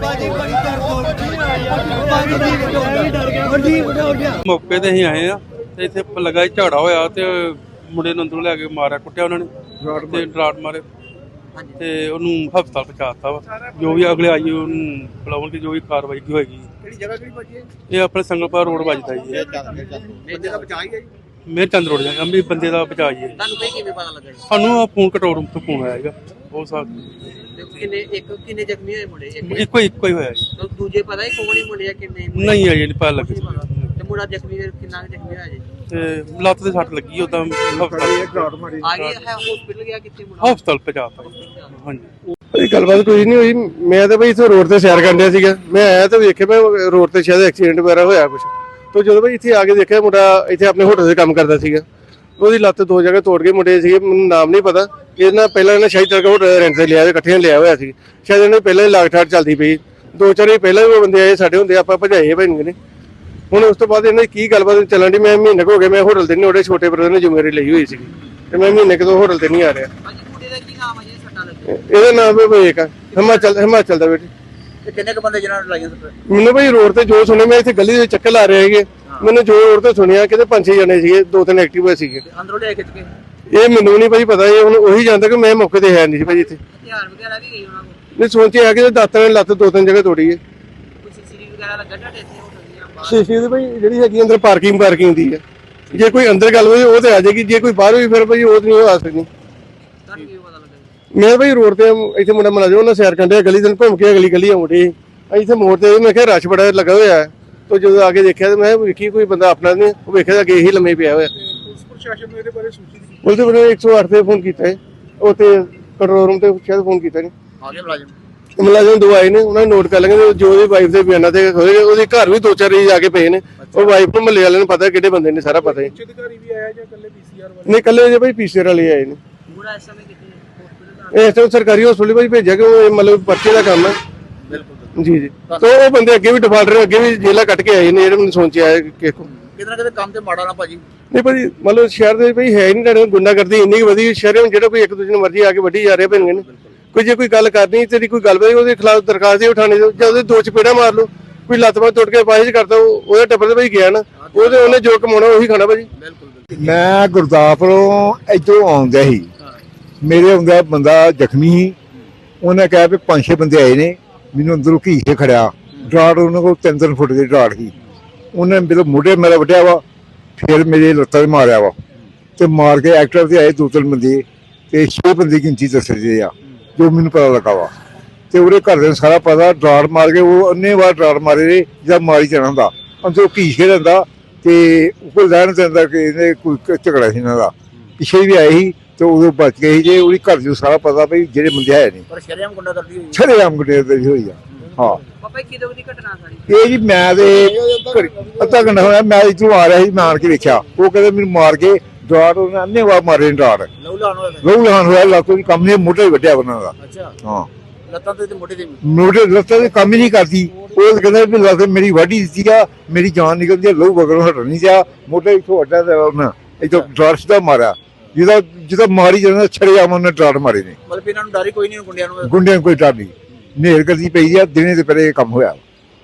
ਬਾਜੀ ਬੜੀ ਮੌਕੇ ਤੇ ਅਸੀਂ ਆਏ ਆ ਤੇ ਇੱਥੇ ਲੱਗਾ ਸੀ ਝਗੜਾ ਹੋਇਆ ਤੇ ਮੁੰਡੇ ਨੂੰ ਅੰਦਰੋਂ ਲੈ ਕੇ ਮਾਰਿਆ ਕੁੱਟਿਆ ਉਹਨਾਂ ਨੇ ਤੇ ਡਰਾਟ ਮਾਰੇ। ਤੇ ਉਹਨੂੰ ਹਸਪਤਾਲ ਪਹੁੰਚਾਤਾ ਵਾ। ਜੋ ਵੀ ਅਗਲੇ ਆਈ ਉਹਨੂੰ ਬੁਲਾਉਣ ਦੀ ਜੋ ਵੀ ਕਾਰਵਾਈ ਹੋਏਗੀ। ਕਿਹੜੀ ਜਗ੍ਹਾ ਕਿਹੜੀ ਭਾਜੀ ਇਹ ਆਪਣੇ ਸੰਗਲਪੁਰ ਰੋਡ ਵੱਜਦਾ ਜੀ। ਇਹ। ਬੰਦੇ ਦਾ ਬਚਾਈ ਹੈ ਜੀ। ਮੇਰ ਚੰਦ ਰੋਡ ਜਾਂ ਅੰਬੀ ਬੰਦੇ ਦਾ ਬਚਾ ਜੀ। ਤੁਹਾਨੂੰ ਕੋਈ ਕਿਵੇਂ ਪਤਾ ਲੱਗਾ ਜੀ ਸਾਨੂੰ ਆ ਫੋਨ ਰੂਮ ਤੋਂ ਫੋਨ ਆਇਆ ਹੈਗਾ ਉਹ ਸਾਥ ਤੇ। ਕਿੰਨੇ ਇੱਕ ਕਿੰਨੇ ਜ਼ਖਮੀ ਹੋਏ ਮੁੰਡੇ ਇੱਕ ਇੱਕੋ ਹੀ- ਇੱਕੋ ਹੀ ਹੋਇਆ ਜੀ। ਤੇ ਦੂਜੇ ਪਤਾ ਹੀ ਕੌਣ ਹੀ ਮੁੰਡੇ ਆ ਕਿੰਨੇ ਮੁੰਡੇ? ਨਹੀਂ ਅਜੇ ਨਹੀਂ ਪਤਾ ਕੁਛ ਲੱਗਾ ਨਹੀਂ ਪਤਾ। ਤੇ ਮੁੰਡਾ ਜ਼ਖਮੀ ਫਿਰ ਕਿੰਨਾ ਕੁ ਜ਼ਖਮੀ ਹੋਇਆ ਜੀ? ਤੇ ਲੱਤ ਤੇ ਸੱਟ ਲੱਗੀ ਉਦਾਂ ਹਸਪਤਾਲ ਆ ਗਿਆ ਹੈ ਹਸਪੀਟਲ ਗਿਆ ਕਿੱਥੇ ਮੁੰਡਾ? ਹਸਪਤਾਲ ਪਹੁੰਚਾਤਾ ਹਾਂਜੀ। ਇਹ ਗੱਲਬਾਤ ਕੋਈ ਨਹੀਂ ਹੋਈ। ਮੈਂ ਤਾਂ ਬਈ ਇੱਥੇ ਰੋਡ ਤੇ ਸੈਰ ਕਰਨ ਡਿਆ ਸੀਗਾ। ਮੈਂ ਆਇਆ ਤਾਂ ਵੇਖਿਆ ਮੈਂ ਰੋਡ ਤੇ ਸ਼ਾਇਦ ਐਕਸੀਡੈਂਟ ਵਗੈਰਾ ਹੋਇਆ ਕੁਝ ਤੋਂ ਜਦੋਂ ਬਈ ਇੱਥੇ ਆ ਕੇ ਦੇਖਿਆ ਮੁੰਡਾ ਇੱਥੇ ਆਪਣੇ ਹੋਟਲ 'ਤੇ ਕੰਮ ਕਰਦਾ ਸੀਗਾ ਉਹਦੀ ਲੱਤ ਦੋ ਜਗ੍ਹਾ ਤੋੜ ਕੇ ਮੁੰਡੇ ਸੀਗੇ ਮੈਨੂੰ ਨਾਮ ਨਹੀਂ ਪਤਾ। ਇਹਨਾਂ ਪਹਿਲਾਂ ਇਹਨਾਂ ਸ਼ਾਇਦ ਤੱਕ ਹੋਟਲ ਰੈਂਟ ਤੇ ਲਿਆ ਤੇ ਇਕੱਠਿਆਂ ਲਿਆ ਹੋਇਆ ਸੀ। ਸ਼ਾਇਦ ਇਹਨੇ ਪਹਿਲਾਂ ਹੀ ਲਾਗਠਾੜ ਚੱਲਦੀ ਪਈ। ਦੋ ਚਾਰ ਹੀ ਪਹਿਲਾਂ ਵੀ ਉਹ ਬੰਦੇ ਆਏ ਸਾਡੇ ਹੁੰਦੇ ਆਪਾਂ ਭਜਾਏ ਭੈਣ ਨੇ ਹੁਣ ਉਸ ਤੋਂ ਬਾਅਦ ਇਹਨਾਂ ਦੀ ਕੀ ਗੱਲਬਾਤ ਚੱਲਣ ਦੀ ਮੈਂ ਮਹੀਨੇ ਹੋ ਗਿਆ ਮੈਂ ਹੋਟਲ ਤੇ ਨਹੀਂ ਉਹਦੇ ਛੋਟੇ ਬ੍ਰਦਰ ਨੇ ਜ਼ਿੰਮੇਵਾਰੀ ਲਈ ਹੋਈ ਸੀ ਤੇ ਮੈਂ ਮਹੀਨੇ ਕੁ ਤੋਂ ਹੋਟਲ ਤੇ ਨਹੀਂ ਆ ਰਿਹਾ। ਇਹਦਾ ਨਾਮ ਹੈ ਵਿਵੇਕ ਹਿਮਾਚਲ ਹਿਮਾਚਲ ਦਾ ਬੇਟੇ। ਕਿੰਨੇ ਕ ਬੰਦੇ ਜਿਹਨਾਂ ਨੂੰ ਲਾਈਆਂ ਮੈਨੂੰ ਭਾਈ ਰੋਡ ਤੇ ਜੋ ਸੁਣਿਆ ਮੈਂ ਇੱਥੇ ਗਲੀ ਦੇ ਚੱਕਰ ਲਾ ਰਿਹਾ ਸੀਗੇ। ਮੈਨੂੰ ਜੋ ਰੋਡ ਤੇ ਸੁਣਿਆ ਕਿਤੇ ਪੰਜ ਛੇ ਜਣੇ ਸੀਗੇ ਦੋ ਤਿੰਨ ਐਕਟਿਵ ਸੀਗੇ। ਅੰਦਰੋਂ ਲਿਆ ਖਿੱਚ ਕੇ? ਇਹ ਮੈਨੂੰ ਨਹੀਂ ਭਾਈ ਪਤਾ ਇਹ ਹੁਣ ਉਹੀ ਜਾਣਦਾ ਕਿ ਮੈਂ ਮੌਕੇ ਤੇ ਹੈ ਨਹੀਂ ਸੀ ਭਾਈ ਇੱਥੇ। ਹਥਿਆਰ ਵਗੈਰਾ ਵੀ ਗਈ ਉਹਨਾਂ ਕੋਲ? ਨਹੀਂ ਸੋਚਿਆ ਕਿ ਦਾਤਰ ਨੇ ਲੱਤ ਦੋ ਤਿੰਨ ਜਗ੍ਹਾ ਤੋੜੀ ਹੈ। ਕੋਈ ਸੀਸੀਟੀਵੀ ਵਗੈਰਾ ਲੱਗਾ ਤੁਹਾਡੇ ਇੱਥੇ? ਹੋਟਲ ਦੀਆਂ ਬਾਹਰ। ਸ਼ੀਸ਼ੇ ਦੀ ਭਾਈ ਜਿਹੜੀ ਹੈਗੀ ਅੰਦਰ ਪਾਰਕਿੰਗ ਪਾਰਕਿੰਗ ਦੀ ਹੈ। ਜੇ ਕੋਈ ਅੰਦਰ ਗੱਲ ਹੋਈ ਉਹ ਤੇ ਆ ਜਾਏਗੀ। ਜੇ ਕੋਈ ਬਾਹਰ ਹੋਈ ਫਿਰ ਭਾਈ ਉਹ ਤੇ ਨਹੀਂ ਆ ਸਕਦੀ। ਤੁਹਾਨੂੰ ਕੀ ਪਤਾ ਲੱਗਾ ਜੀ? ਮੈਂ ਭਾਈ ਰੋਡ ਤੇ ਇੱਥੇ ਮੁੰਡਾ ਮਨਾ ਜੋ ਉਹਨਾਂ ਸੈਰ ਕੰਡੇ ਗਲੀ ਦੇ ਨੂੰ ਘੁੰਮ ਕੇ ਅਗਲੀ ਗਲੀ ਆਉਂਦੀ ਇੱਥੇ ਮੋੜ ਤੇ ਮੈਂ ਕਿਹਾ ਰਸ਼ ਬੜਾ ਲੱਗਾ ਹੋਇਆ ਹੈ। ਤੋ ਜਦੋਂ ਆ ਕੇ ਦੇਖਿਆ ਤੇ ਮੈਂ ਵੇਖੀ ਕੋਈ ਬੰਦਾ ਆਪਣਾ ਨਹੀਂ ਉਹ ਵੇਖਿਆ ਤਾਂ ਅੱਗੇ ਹੀ ਲੰਮੇ ਪਿਆ ਹੋਇਆ। ਪੁਲਿਸ ਪ੍ਰਸ਼ਾਸਨ ਨੂੰ ਇਹਦੇ ਬਾਰੇ ਸੂਚਿਤ ਕੀਤਾ ਉਹਦੇ ਬਾਰੇ 108 ਤੇ ਫੋਨ ਕੀਤਾ। ਹੈ ਉਹ ਤੇ ਕੰਟਰੋਲ ਰੂਮ ਤੇ ਸ਼ਾਇਦ ਫੋਨ ਕੀਤਾ ਨਹੀਂ ਆਗੇ ਮੁਲਾਜ਼ਮ? ਮੁਲਾਜ਼ਮ ਦੋ ਆਏ ਨੇ ਉਹਨਾਂ ਨੇ ਨੋਟ ਕਰ ਲੈਣਗੇ ਤੇ ਜੋ ਉਹਦੀ ਵਾਈਫ ਦੇ ਬਿਆਨਾਂ ਤੇ ਹੋਏਗਾ ਉਹਦੇ ਘਰ ਵੀ ਦੋ ਚਾਰ ਹੀ ਜਾ ਕੇ ਪਏ ਨੇ। ਉਹ ਵਾਈਫ ਨੂੰ ਮੱਲੇ ਵਾਲਿਆਂ ਨੂੰ ਪਤਾ ਕਿਹੜੇ ਬੰਦੇ ਨੇ ਸਾਰਾ ਪਤਾ ਹੈ। ਅਧਿਕਾਰੀ ਵੀ ਆਇਆ ਜਾਂ ਇਕੱਲੇ ਪੀਸੀਆਰ ਵਾਲੇ? ਨਹੀਂ ਕੱਲੇ ਜੇ ਭਾਈ ਪੀਸੀਆਰ ਵਾਲੇ ਆਏ ਨੇ। ਮੁੰਡਾ ਇਸ ਸਮੇਂ ਕਿੱਥੇ ਹਸਪੀਟਲ ਦਾ ਇਸ ਸਰਕਾਰੀ ਹਸਪਤਾਲ ਭਾਈ ਭੇਜਿਆ ਕਿ ਉਹ ਮਤਲਬ ਪਰਚੇ ਦਾ ਕੰਮ ਹੈ। ਬਿਲਕੁਲ। ਜੀ ਜੀ। ਤੋਂ ਉਹ ਬੰਦੇ ਅੱਗੇ ਵੀ ਡਿਫਾਲਟਰ ਅੱਗੇ ਵੀ ਜੇਲਾ ਕੱਟ ਕੇ ਆਏ ਨੇ ਜਿਹੜੇ ਮੈਨੂੰ ਸੁਣ ਚ ਕਿਸੇ ਕੋ ਕਿਤੇ ਨਾ ਕਿਤੇ ਕੰਮ ਤੇ ਮਾੜਾ ਨਾ ਭਾਜੀ। ਨਹੀਂ ਭਾਜੀ ਮਤਲਬ ਸ਼ਹਿਰ ਦੇ ਭਾਈ ਹੈ ਨਹੀਂ ਤੁਹਾਡੇ ਗੁੰਡਾ ਕਰਦੀ ਇੰਨੀ ਕੁ ਵਧੀ ਸ਼ਹਿਰ ਵਿੱਚ ਜਿਹੜਾ ਕੋਈ ਇੱਕ ਦੂਜੇ ਨੂੰ ਮਰਜ਼ੀ ਆ ਕੇ ਵੱਢੀ ਜਾ ਰਿਹਾ ਪੈਣਗੇ ਨੇ। ਕੋਈ ਜੇ ਕੋਈ ਗੱਲ ਕਰਨੀ ਤੇਰੀ ਕੋਈ ਗੱਲ ਬਈ ਉਹਦੇ ਖਿਲਾਫ ਦਰਖਾਸਤ ਦੇ ਉਠਾਣੇ ਜਾਂ ਉਹਦੇ ਦੋ ਚਪੇੜਾ ਮਾਰ ਲਓ ਕੋਈ ਲੱਤ ਬਾਂਹ ਟੁੱਟ ਕੇ ਪਾਹਿਜ ਕਰਦਾ ਉਹ- ਉਹਦਾ ਟੱਬਰ ਤੇ ਭਾਈ ਗਿਆ ਨਾ। ਉਹਦੇ ਉਹਨੇ ਜੋ ਕਮਾਉਣਾ ਉਹੀ ਖਾਣਾ ਭਾਜੀ। ਮੈਂ ਗੁਰਦਾਸਪੁਰੋਂ ਇੱਧਰੋਂ ਆਉਂਦਾ ਸੀ। ਮੇਰੇ ਆਉਂਦਾ ਬੰਦਾ ਜ਼ਖਮੀ ਸੀ। ਉਹਨੇ ਕਿਹਾ ਵੀ ਪੰਜ ਛੇ ਬੰਦੇ ਆਏ ਨੇ। ਮੈਨੂੰ ਅੰਦਰੋਂ ਘੀ ਕੇ ਖੜਿਆ। ਡਰਾੜ ਉਹਨਾਂ ਕੋਲ ਤਿੰਨ ਤਿੰਨ ਫੁੱਟ ਦੀ ਡਰਾੜ ਸੀ। ਉਹਨੇ ਮੇਰੇ ਮੋਢੇ ਮੇਰਾ ਵੱਢਿਆ ਵਾ, ਫਿਰ ਮੇਰੇ ਲੱਤਾਂ 'ਤੇ ਮਾਰਿਆ ਵਾ। ਤੇ ਮਾਰ ਕੇ ਐਕਟਰ ਤੇ ਆਏ ਦੋ ਤਿੰਨ ਬੰਦੇ, ਤੇ ਛੇ ਬੰਦੇ ਗਿਣਤੀ ਦੱਸਦੇ ਆ, ਜੋ ਮੈਨੂੰ ਪਤਾ ਲੱਗਾ ਵਾ। ਤੇ ਉਹਦੇ ਘਰ ਦੇ ਨੂੰ ਸਾਰਾ ਪਤਾ ਡਰਾੜ ਮਾਰ ਕੇ ਉਹ ਅੰਨੇ ਵਾਰ ਡਰਾੜ ਮਾਰੇ ਨੇ, ਜਾਂ ਮਾਰੀ ਜਾਣਾ ਹੁੰਦਾ। ਅੰਦਰੋਂ ਘੀ ਕੇ ਰਹਿੰਦਾ, ਤੇ ਉਹ ਲੈਣ ਦਿੰਦਾ ਕਿ ਇਹਨੇ ਕੋਈ ਝਗੜਾ ਸੀ ਇਹਨਾਂ ਦਾ। ਪਿੱਛੇ ਵੀ ਆਏ ਸੀ ਤੇ ਉਦੋਂ ਬਚ ਗਏ ਜੇ ਉਹਦੀ ਘਰ ਨੂੰ ਸਾਰਾ ਪਤਾ ਵੀ ਜਿਹੜੇ ਬੰਦੇ ਹੈ ਨਹੀਂ। ਪਰ ਸ਼ਰਿਆਮ ਗੁੰਡਾ ਕਰਦੀ ਹੋਈ ਛੜੇ ਆਮ ਗੁੱਡੇ ਦੇ ਹੋਈ ਆ। ਹਾਂ। ਪਾਪਾ ਕਿਦੋਂ ਦੀ ਘਟਨਾ ਸਾਰੀ? ਇਹ ਜੀ ਮੈਂ ਤੇ ਅੱਧਾ ਘੰਟਾ ਹੋਇਆ ਮੈਂ ਇੱਥੋਂ ਆ ਰਿਹਾ ਸੀ ਮੈਂ ਆਣ ਕੇ ਵੇਖਿਆ ਉਹ ਕਹਿੰਦੇ ਮੈਨੂੰ ਮਾਰ ਕੇ ਡਾਟ ਉਹਨੇ ਅੰਨੇ ਵਾ ਮਾਰੇ ਡਾਟ ਲਹੂ ਲਾਣ ਹੋਇਆ ਲਹੂ ਲਹਾਨ ਹੋਇਆ ਲੱਤੋਂ ਦੀ ਕੰਮ ਨੇ ਮੋਢੇ ਵੱਡਿਆ ਉਹਨਾਂ ਦਾ। ਅੱਛਾ। ਹਾਂ। ਲੱਤਾਂ ਤੇ ਤੇ ਤੇ ਵੀ। ਮੋਢੇ ਲੱਤਾਂ ਦੇ ਕੰਮ ਹੀ ਨਹੀਂ ਕਰਦੀ। ਉਹ ਕਹਿੰਦਾ ਵੀ ਲੱਤ ਮੇਰੀ ਵਾਢੀ ਦਿੱਤੀ ਆ ਮੇਰੀ ਜਾਨ ਨਿਕਲਦੀ ਆ ਲਹੂ ਬਗਲੋਂ ਹਟ ਨਹੀਂ ਜਾ ਮੋਢੇ ਇੱਥੋਂ ਅੱਡਾ ਤੇ ਉਹਨਾਂ ਇੱਥੋਂ ਡਾਟ ਦਾ ਮਾਰਿਆ। ਜਿਹਦਾ ਜਿਹਦਾ ਮਾਰੀ ਜਾਂਦਾ ਛੜੇ ਆਮ ਉਹਨੇ ਡਾਟ ਮਾਰੇ ਨੇ ਮਤਲਬ ਇਹਨਾਂ ਨੂੰ ਡਰ ਹੀ ਕੋਈ ਨਹੀਂ ਗੁੰਡਿਆਂ ਨੂੰ ਗੁੰਡਿਆਂ ਨੂੰ ਕੋਈ ਡਰ ਨਹੀਂ। ਨੇਰ ਕਰਦੀ ਪਈ ਆ ਦਿਨੇ ਤੇ ਪਹਿਲੇ ਇਹ ਕੰਮ ਹੋਇਆ।